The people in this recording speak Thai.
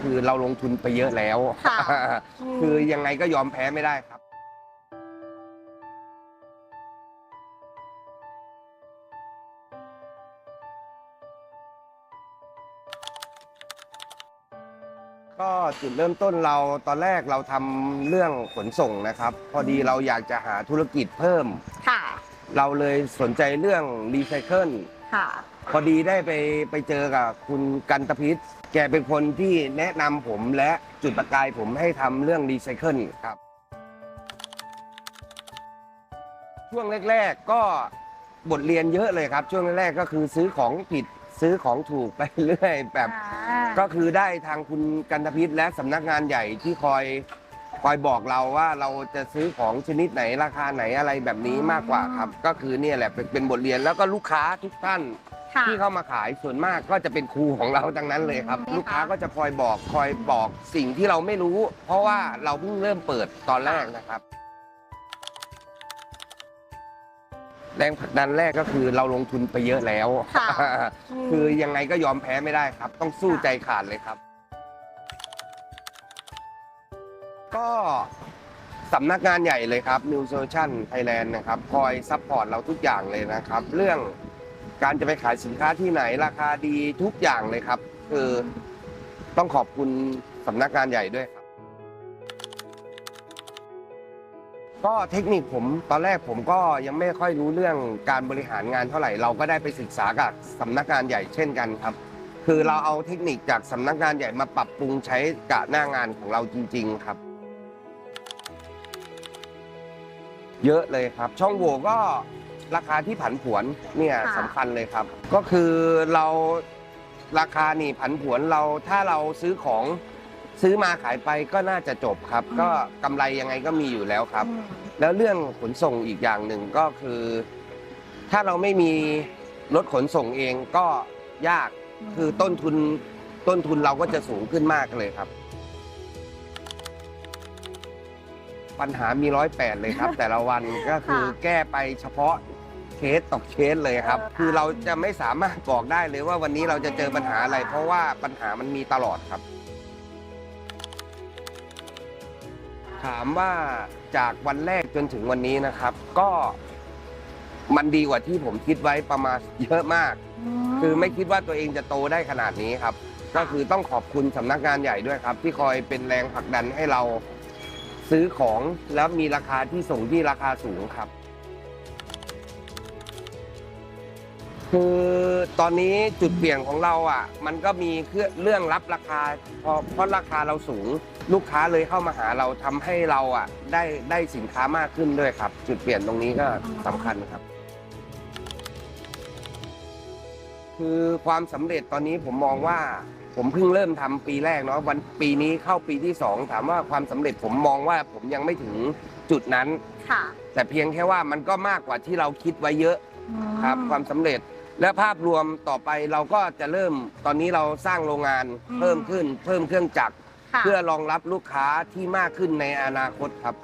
คือเราลงทุนไปเยอะแล้ว ค่ะคือยังไงก็ยอมแพ้ไม่ได้ครับ ก็จุดเริ่มต้นเราตอนแรกเราทำเรื่องขนส่งนะครับ พอดีเราอยากจะหาธุรกิจเพิ่ม ค่ะ เราเลยสนใจเรื่องรีไซเคิล ค่ะ พอดีได้ไปไปเจอกับคุณกันตพิษแกเป็นคนที่แนะนำผมและจุดประกายผมให้ทำเรื่องรีไซเคิลครับ ช่วงแรก ๆ ก็บทเรียนเยอะเลยครับ ช่วงแรกๆก็คือซื้อของผิดซื้อของถูกไปเรื่อยแบบ ก็คือได้ทางคุณกันตพิษและสำนักงานใหญ่ที่คอยคอยบอกเราว่าเราจะซื้อของชนิดไหนราคาไหนอะไรแบบนี้มากกว่าครับ ก็คือเนี่ยแหละเป็นเป็นบทเรียนแล้วก็ลูกค้าทุกท่าน ค่ะที่เข้ามาขายส่วนมากก็จะเป็นครูของเราทั้งนั้นเลยครับอืมลูกค้าก็จะคอยบอกคอยบอกสิ่งที่เราไม่รู้ เพราะว่าเราเพิ่งเริ่มเปิดตอนแรกนะครับ แรงผลักดันแรกก็คือเราลงทุนไปเยอะแล้ว ค่ะคือยังไงก็ยอมแพ้ไม่ได้ครับ ต้องสู้ใจขาดเลยครับ ก็สำนักงานใหญ่เลยครับ New Solution Thailand นะครับ คอยซัพพอร์ตเราทุกอย่างเลยนะครับ เรื่อง การจะไปขายสินค้าที่ไหนราคาดีทุกอย่างเลยครับ คือต้องขอบคุณสำนักงานใหญ่ด้วยครับ ก็เทคนิคผมตอนแรกผมก็ยังไม่ค่อยรู้เรื่องการบริหารงานเท่าไหร่ เราก็ได้ไปศึกษากับสำนักงานใหญ่เช่นกันครับ คือเราเอาเทคนิคจากสำนักงานใหญ่มาปรับปรุงใช้กะหน้างานของเราจริง ๆ ครับ เยอะเลยครับ ช่องโหว่ก็ ราคาที่ผันผวนเนี่ยค่ะ สำคัญเลยครับ ก็คือเราราคานี่ผันผวนเราถ้าเราซื้อของซื้อมาขายไปก็น่าจะจบครับ ก็กำไรยังไงก็มีอยู่แล้วครับ อืมแล้วเรื่องขนส่งอีกอย่างหนึ่งก็คือ ถ้าเราไม่มีรถขนส่งเองก็ยากคือต้นทุนต้นทุนเราก็จะสูงขึ้นมากเลยครับ ปัญหามีร้อยแปดเลยครับ แต่ละวันก็คือค่ะแก้ไปเฉพาะเค สต่อเคสเลยครับเออคือเราจะไม่สามารถบอกได้เลยว่าวันนี้เราจะเจอปัญหาอะไร เพราะว่าปัญหามันมีตลอดครับ ถามว่าจากวันแรกจนถึงวันนี้นะครับ ก็มันดีกว่าที่ผมคิดไว้ประมาณเยอะมาก คือไม่คิดว่าตัวเองจะโตได้ขนาดนี้ครับ ก็คือต้องขอบคุณสำนักงานใหญ่ด้วยครับ ที่คอยเป็นแรงผลักดันให้เราซื้อของแล้วมีราคาที่ส่งที่ราคาสูงครับ คือตอนนี้จุดเปลี่ยนของเราอะ มันก็มีเรื่องรับราคาเพราะเพราะราคาเราสูง ลูกค้าเลยเข้ามาหาเราทำให้เราอะได้ได้สินค้ามากขึ้นด้วยครับ จุดเปลี่ยนตรงนี้ก็สำคัญครับ คือความสำเร็จตอนนี้ผมมองว่า ผมเพิ่งเริ่มทำปีแรกเนาะวันปีนี้เข้าปีที่สองถามว่าความสำเร็จผมมองว่าผมยังไม่ถึงจุดนั้นค่ะแต่เพียงแค่ว่ามันก็มากกว่าที่เราคิดไว้เยอะครับ ความสำเร็จ และภาพรวมต่อไปเราก็จะเริ่มตอนนี้เราสร้างโรงงานอืมเพิ่มขึ้น เพิ่มเครื่องจักร ค่ะ เพื่อรองรับลูกค้าที่มากขึ้นในอนาคตครับ